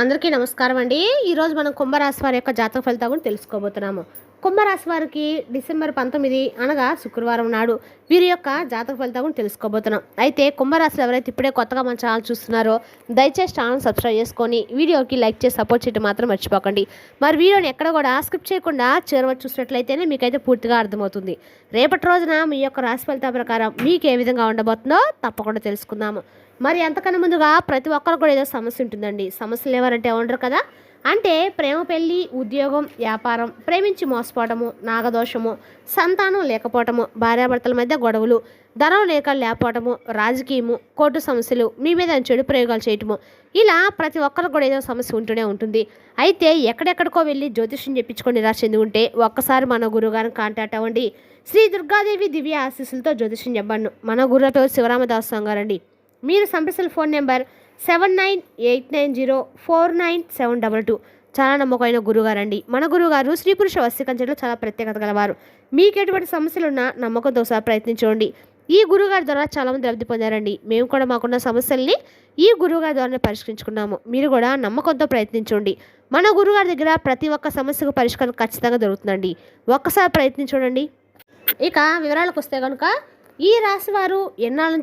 అందరికీ నమస్కారం అండి. ఈరోజు మనం కుంభరాశి వారి యొక్క జాతక ఫలితాలు కూడా తెలుసుకోబోతున్నాము. కుంభరాశి వారికి డిసెంబర్ పంతొమ్మిది అనగా శుక్రవారం నాడు వీరి యొక్క జాతక ఫలితాలు కూడా తెలుసుకోబోతున్నాం. అయితే కుంభరాశిలో ఎవరైతే ఇప్పుడే కొత్తగా మన ఛానల్ చూస్తున్నారో దయచేసి ఛానల్ సబ్స్క్రైబ్ చేసుకొని వీడియోకి లైక్ చేసి సపోర్ట్ చేయడం మాత్రం మర్చిపోకండి. మరి వీడియోని ఎక్కడ కూడా స్కిప్ చేయకుండా చేరవచ్చు చూసినట్లయితేనే మీకైతే పూర్తిగా అర్థమవుతుంది. రేపటి రోజున మీ యొక్క రాశి ఫలితాల ప్రకారం మీకు ఏ విధంగా ఉండబోతుందో తప్పకుండా తెలుసుకుందాము. మరి అంతకన్నా ముందుగా ప్రతి ఒక్కరు కూడా ఏదో సమస్య ఉంటుందండి. సమస్యలు ఎవరంటే ఉండరు కదా? అంటే ప్రేమ పెళ్ళి ఉద్యోగం వ్యాపారం ప్రేమించి మోసపోవటము నాగదోషము సంతానం లేకపోవటము భార్యాభర్తల మధ్య గొడవలు ధనం లేక లేకపోవటము రాజకీయము కోర్టు సమస్యలు మీ మీద చెడు ప్రయోగాలు చేయటము ఇలా ప్రతి ఒక్కరికి కూడా ఏదో సమస్య ఉంటూనే ఉంటుంది. అయితే ఎక్కడెక్కడికో వెళ్ళి జ్యోతిష్యం చెప్పించుకొని నిరాశ చెంది ఉంటే ఒక్కసారి మన గురువుగారిని కాంటాక్ట్ అవ్వండి. శ్రీ దుర్గాదేవి దివ్య ఆశీస్సులతో జ్యోతిష్యం చెప్పండి. మన గురువు పేరు శివరామదాస్ స్వామి గారండి మీరు సంప్రదించిన phone number seven nine eight nine zero four nine seven double two. చాలా నమ్మకమైన గురుగారండి. మన గురుగారు స్త్రీ పురుష వస్తికంచెలో చాలా ప్రత్యేకత గలవారు. మీకు ఎటువంటి సమస్యలు ఉన్నా నమ్మకంతో సహా ప్రయత్నించండి. ఈ గురుగారి ద్వారా చాలామంది లబ్ధి పొందారండి. మేము కూడా మాకున్న సమస్యల్ని ఈ గురువుగారి ద్వారానే పరిష్కరించుకున్నాము. మీరు కూడా నమ్మకంతో ప్రయత్నించండి. మన గురుగారి దగ్గర ప్రతి ఒక్క సమస్యకు పరిష్కారం ఖచ్చితంగా దొరుకుతుందండి. ఒక్కసారి ప్రయత్నించండి. ఇక వివరాలకు వస్తే కనుక ఈ రాశి వారు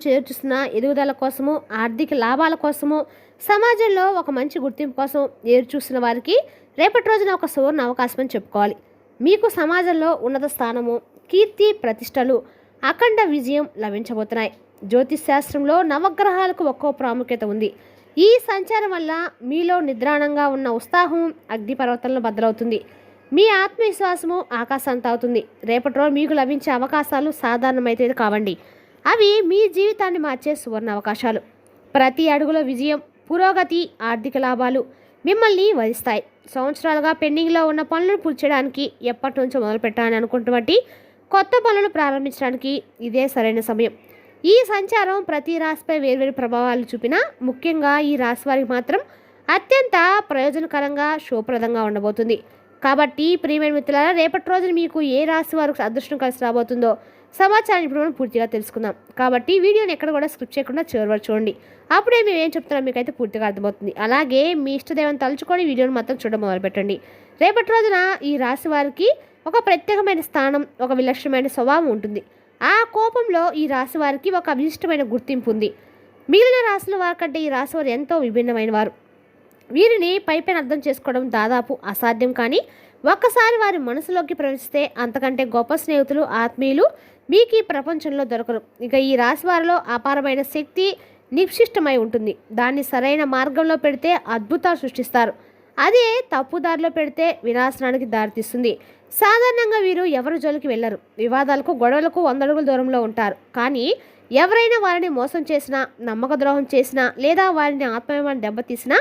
చేర్చుస్తున్న నుంచి ఎదుగుదల కోసము ఆర్థిక లాభాల కోసము సమాజంలో ఒక మంచి గుర్తింపు కోసం ఎదురు చూస్తున్న వారికి రేపటి రోజున ఒక సువర్ణ అవకాశం అని చెప్పుకోవాలి. మీకు సమాజంలో ఉన్నత స్థానము కీర్తి ప్రతిష్టలు అఖండ విజయం లభించబోతున్నాయి. జ్యోతిష్ శాస్త్రంలో నవగ్రహాలకు ఒక్కో ప్రాముఖ్యత ఉంది. ఈ సంచారం వల్ల మీలో నిద్రాణంగా ఉన్న ఉత్సాహం అగ్నిపర్వతంలో బద్దలవుతుంది. మీ ఆత్మవిశ్వాసము ఆకాశాంత అవుతుంది రేపటి రోజు మీకు లభించే అవకాశాలు సాధారణమైతే కావండి. అవి మీ జీవితాన్ని మార్చే సువర్ణ అవకాశాలు. ప్రతి అడుగులో విజయం పురోగతి ఆర్థిక లాభాలు మిమ్మల్ని వధిస్తాయి. సంవత్సరాలుగా పెండింగ్లో ఉన్న పనులను పూర్చడానికి ఎప్పటి నుంచో మొదలు పెట్టాలని అనుకుంటున్నటువంటి కొత్త పనులు ప్రారంభించడానికి ఇదే సరైన సమయం. ఈ సంచారం ప్రతి రాశిపై వేర్వేరు ప్రభావాలు చూపినా ముఖ్యంగా ఈ రాశి వారికి మాత్రం అత్యంత ప్రయోజనకరంగా శుభప్రదంగా ఉండబోతుంది. కాబట్టి ప్రియమైన మిత్రులారా రేపటి రోజున మీకు ఏ రాశి వారికి అదృష్టం కలిసి రాబోతుందో సమాచారం ఇప్పుడు మనం పూర్తిగా తెలుసుకుందాం. కాబట్టి వీడియోని ఎక్కడ కూడా స్క్రిప్ట్ చేయకుండా చివరి చూడండి. అప్పుడే మేము ఏం చెప్తున్నాం మీకైతే పూర్తిగా అర్థమవుతుంది. అలాగే మీ ఇష్టదేవం తలుచుకొని వీడియోని మాత్రం చూడడం మొదలుపెట్టండి. రేపటి రోజున ఈ రాశి వారికి ఒక ప్రత్యేకమైన స్థానం ఒక విలక్షణమైన స్వభావం ఉంటుంది. ఆ కోపంలో ఈ రాశి వారికి ఒక విశిష్టమైన గుర్తింపు ఉంది. మిగిలిన రాశుల వారికంటే ఈ రాశి వారు ఎంతో విభిన్నమైన వారు వీరిని పైపైన అర్థం చేసుకోవడం దాదాపు అసాధ్యం కానీ ఒక్కసారి వారి మనసులోకి ప్రవేశిస్తే అంతకంటే గొప్ప స్నేహితులు ఆత్మీయులు మీకు ఈ ప్రపంచంలో దొరకరు. ఇక ఈ రాశి వారిలో అపారమైన శక్తి నిక్షిష్టమై ఉంటుంది. దాన్ని సరైన మార్గంలో పెడితే అద్భుతాలు సృష్టిస్తారు. అదే తప్పుదారిలో పెడితే వినాశనానికి దారితీస్తుంది. సాధారణంగా వీరు ఎవరి జోలికి వెళ్ళరు. వివాదాలకు గొడవలకు వందడుగుల దూరంలో ఉంటారు. కానీ ఎవరైనా వారిని మోసం చేసినా నమ్మక ద్రోహం చేసినా లేదా వారిని ఆత్మీయమని దెబ్బతీసినా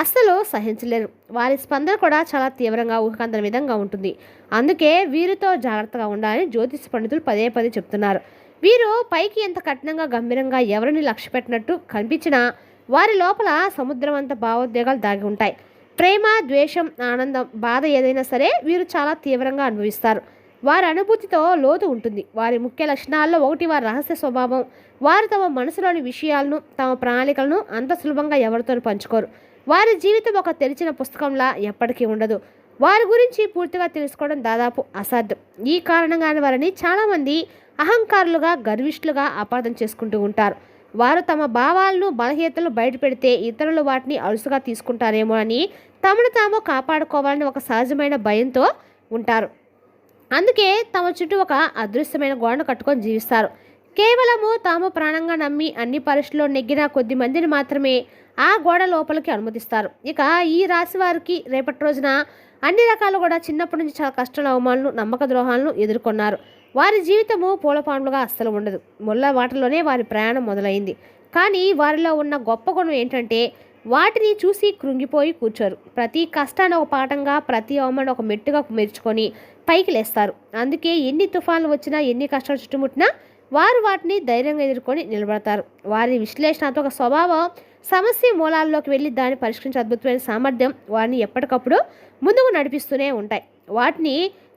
అస్సలు సహించలేరు. వారి స్పందన కూడా చాలా తీవ్రంగా ఊహకందని విధంగా ఉంటుంది. అందుకే వీరితో జాగ్రత్తగా ఉండాలని జ్యోతిష పండితులు పదే పదే చెప్తున్నారు. వీరు పైకి ఎంత కఠినంగా గంభీరంగా ఎవరిని లక్ష్య పెట్టినట్టు కనిపించినా వారి లోపల సముద్రం అంత భావోద్వేగాలు దాగి ఉంటాయి. ప్రేమ ద్వేషం ఆనందం బాధ ఏదైనా సరే వీరు చాలా తీవ్రంగా అనుభవిస్తారు. వారి అనుభూతితో లోతు ఉంటుంది. వారి ముఖ్య లక్షణాల్లో ఒకటి వారి రహస్య స్వభావం. వారు తమ మనసులోని విషయాలను తమ ప్రణాళికలను అంత సులభంగా ఎవరితో పంచుకోరు. వారి జీవితం ఒక తెరిచిన పుస్తకంలా ఎప్పటికీ ఉండదు. వారి గురించి పూర్తిగా తెలుసుకోవడం దాదాపు అసాధ్యం. ఈ కారణంగానే వారిని చాలామంది అహంకారులుగా గర్విష్ఠులుగా అపార్థం చేసుకుంటూ ఉంటారు. వారు తమ భావాలను బలహీనతలు బయటపెడితే ఇతరులు వాటిని అలుసుగా తీసుకుంటారేమో అని తమను తాము కాపాడుకోవాలని ఒక సహజమైన భయంతో ఉంటారు. అందుకే తమ చుట్టూ ఒక అదృశ్యమైన గోడను కట్టుకొని జీవిస్తారు. కేవలము తాము ప్రాణంగా నమ్మి అన్ని పరిస్థితుల్లో నెగ్గిన కొద్ది మందిని మాత్రమే ఆ గోడ లోపలికి అనుమతిస్తారు. ఇక ఈ రాశి వారికి రేపటి రోజున అన్ని రకాలు కూడా చిన్నప్పటి నుంచి చాలా కష్టాల అవమానులు నమ్మక ద్రోహాలను ఎదుర్కొన్నారు. వారి జీవితము పూలపాములుగా అస్సలు ఉండదు. ముళ్ళ వాటిలోనే వారి ప్రయాణం మొదలైంది. కానీ వారిలో ఉన్న గొప్ప గుణం ఏంటంటే వాటిని చూసి కృంగిపోయి కూర్చోరు. ప్రతి కష్టాన్ని ఒక పాఠంగా ప్రతి అవమానం ఒక మెట్టుగా మెరుచుకొని పైకి లేస్తారు. అందుకే ఎన్ని తుఫాన్లు వచ్చినా ఎన్ని కష్టాలు చుట్టుముట్టినా వారు వాటిని ధైర్యంగా ఎదుర్కొని నిలబడతారు. వారి విశ్లేషణాత్మక స్వభావం సమస్య మూలాల్లోకి వెళ్ళి దాన్ని పరిష్కరించే అద్భుతమైన సామర్థ్యం వారిని ఎప్పటికప్పుడు ముందుకు నడిపిస్తూనే ఉంటాయి. వాటిని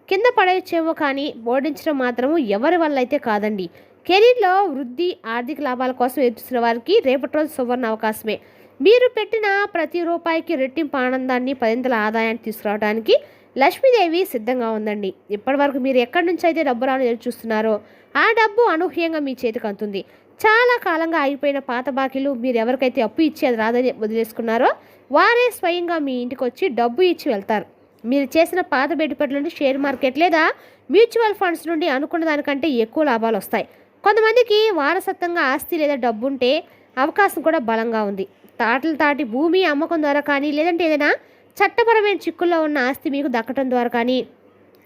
కింద పడేయచ్చేమో కానీ బోధించడం మాత్రము ఎవరి వల్ల అయితే కాదండి. కెరీర్లో వృద్ధి ఆర్థిక లాభాల కోసం ఎదుర్కొన్న వారికి రేపటి రోజు సువర్ణ అవకాశమే. మీరు పెట్టిన ప్రతి రూపాయికి రెట్టింపు ఆనందాన్ని పదింతల ఆదాయాన్ని తీసుకురావడానికి లక్ష్మీదేవి సిద్ధంగా ఉందండి. ఇప్పటివరకు మీరు ఎక్కడి నుంచి అయితే డబ్బు రాను ఎదురు చూస్తున్నారో ఆ డబ్బు అనూహ్యంగా మీ చేతికి అందుతుంది చాలా కాలంగా ఆగిపోయిన పాత బాకీలు మీరు ఎవరికైతే అప్పు ఇచ్చి అది రాదని వదిలేసుకున్నారో వారే స్వయంగా మీ ఇంటికి వచ్చి డబ్బు ఇచ్చి వెళ్తారు. మీరు చేసిన పాత పెట్టుబడుల నుండి షేర్ మార్కెట్ లేదా మ్యూచువల్ ఫండ్స్ నుండి అనుకున్న దానికంటే ఎక్కువ లాభాలు వస్తాయి. కొంతమందికి వారసత్వంగా ఆస్తి లేదా డబ్బు ఉంటే అవకాశం కూడా బలంగా ఉంది. తాటలు తాటి భూమి అమ్మకం ద్వారా కానీ లేదంటే ఏదైనా చట్టపరమైన చిక్కుల్లో ఉన్న ఆస్తి మీకు దక్కడం ద్వారా కానీ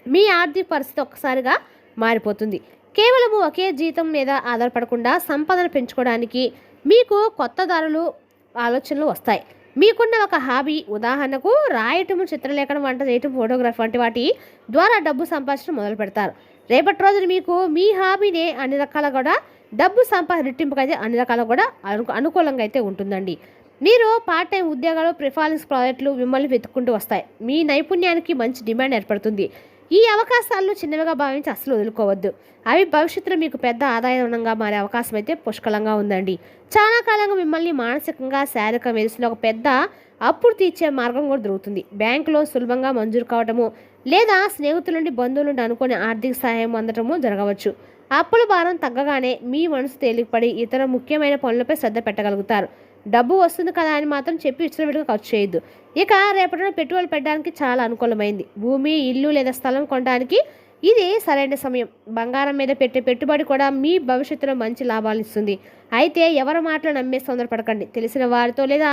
మీ ఆర్థిక పరిస్థితి ఒక్కసారిగా మారిపోతుంది. కేవలము ఒకే జీతం మీద ఆధారపడకుండా సంపదను పెంచుకోవడానికి మీకు కొత్త దారులు ఆలోచనలు వస్తాయి. మీకున్న ఒక హాబీ ఉదాహరణకు రాయటము చిత్రలేఖనం వంట చేయటం ఫోటోగ్రఫీ వంటి వాటి ద్వారా డబ్బు సంపాదించడం మొదలు పెడతారు. రేపటి రోజున మీకు మీ హాబీనే అన్ని రకాల కూడా డబ్బు సంపా రెట్టింపుకి అయితే అన్ని రకాల కూడా అను అనుకూలంగా అయితే ఉంటుందండి. మీరు పార్ట్ టైం ఉద్యోగాలు ప్రిఫారెన్స్ ప్రాజెక్టులు మిమ్మల్ని వెతుక్కుంటూ వస్తాయి. మీ నైపుణ్యానికి మంచి డిమాండ్ ఏర్పడుతుంది. ఈ అవకాశాలను చిన్నవిగా భావించి అస్సలు వదులుకోవద్దు. అవి భవిష్యత్తులో మీకు పెద్ద ఆదాయంగా మారే అవకాశం అయితే పుష్కలంగా ఉందండి. చాలా కాలంగా మిమ్మల్ని మానసికంగా శారీరక మెరిసిన ఒక పెద్ద అప్పులు తీర్చే మార్గం కూడా దొరుకుతుంది. బ్యాంకులో సులభంగా మంజూరు కావటము లేదా స్నేహితుల నుండి బంధువుల నుండి అనుకునే ఆర్థిక సహాయం అందటము జరగవచ్చు. అప్పుల భారం తగ్గగానే మీ మనసు తేలికపడి ఇతర ముఖ్యమైన పనులపై శ్రద్ధ పెట్టగలుగుతారు. డబ్బు వస్తుంది కదా అని మాత్రం చెప్పి విడిగా ఖర్చు చేయొద్దు. ఇక రేపటిన పెట్టుబడులు పెట్టడానికి చాలా అనుకూలమైంది. భూమి ఇల్లు లేదా స్థలం కొనడానికి ఇది సరైన సమయం. బంగారం మీద పెట్టే పెట్టుబడి కూడా మీ భవిష్యత్తులో మంచి లాభాలు ఇస్తుంది. అయితే ఎవరి మాటలు నమ్మే తొందరపడకండి తెలిసిన వారితో లేదా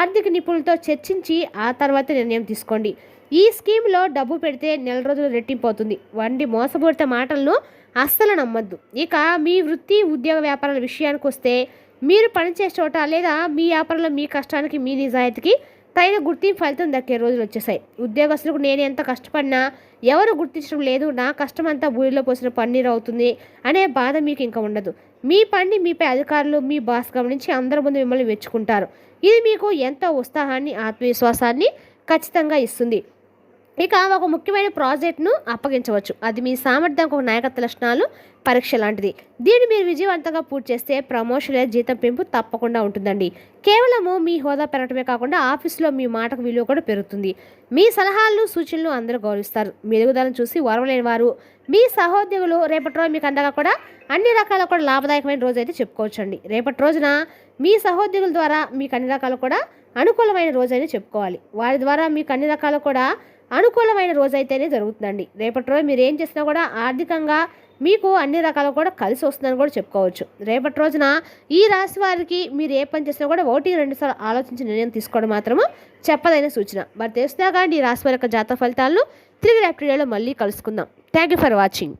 ఆర్థిక నిపుణులతో చర్చించి ఆ తర్వాత నిర్ణయం తీసుకోండి. ఈ స్కీమ్లో డబ్బు పెడితే నెల రోజులు రెట్టింపోతుంది వంటి మోసపూరిత మాటలను అస్సలు నమ్మద్దు. ఇక మీ వృత్తి ఉద్యోగ వ్యాపారాల విషయానికి వస్తే మీరు పనిచేసే చోట లేదా మీ వ్యాపారంలో మీ కష్టానికి మీ నిజాయితీకి తగిన గుర్తింపు ఫలితం దక్కే రోజులు వచ్చేసాయి. ఉద్యోగస్తులకు నేను ఎంత కష్టపడినా ఎవరు గుర్తించడం లేదు నా కష్టం అంతా బూడిలో పోసిన పన్నీరు అవుతుంది అనే బాధ మీకు ఇంకా ఉండదు. మీ పని మీపై అధికారులు మీ బాస్ గమనించి అందరి ముందు మిమ్మల్ని మెచ్చుకుంటారు. ఇది మీకు ఎంతో ఉత్సాహాన్ని ఆత్మవిశ్వాసాన్ని ఖచ్చితంగా ఇస్తుంది. ఇక ఒక ముఖ్యమైన ప్రాజెక్ట్ను అప్పగించవచ్చు. అది మీ సామర్థ్యం ఒక నాయకత్వ లక్షణాలు పరీక్ష లాంటిది. దీన్ని మీరు విజయవంతంగా పూర్తి చేస్తే ప్రమోషన్ లేదా జీతం పెంపు తప్పకుండా ఉంటుందండి. కేవలము మీ హోదా పెరగటమే కాకుండా ఆఫీస్లో మీ మాటకు విలువ కూడా పెరుగుతుంది. మీ సలహాలు సూచనలు అందరూ గౌరవిస్తారు. మీ ఎదుగుదలను చూసి వరవలేని వారు మీ సహోద్యోగులు రేపటి రోజు మీకు అండగా కూడా అన్ని రకాల కూడా లాభదాయకమైన రోజు అయితే చెప్పుకోవచ్చండి. రేపటి రోజున మీ సహోద్యోగుల ద్వారా మీకు అన్ని రకాలు కూడా అనుకూలమైన రోజు అని చెప్పుకోవాలి. వారి ద్వారా మీకు అన్ని రకాలు కూడా అనుకూలమైన రోజు అయితేనే జరుగుతుందండి. రేపటి రోజు మీరు ఏం చేసినా కూడా ఆర్థికంగా మీకు అన్ని రకాలు కూడా కలిసి వస్తుందని కూడా చెప్పుకోవచ్చు. రేపటి రోజున ఈ రాశి వారికి మీరు ఏ పని చేసినా కూడా ఒకటి రెండుసార్లు ఆలోచించి నిర్ణయం తీసుకోవడం మాత్రము చెప్పదైన సూచన. మరి తెలిసినా కానీ ఈ రాశి వారి యొక్క జాతక ఫలితాలను తిరిగి రేపటి మళ్ళీ కలుసుకుందాం. Thank you for watching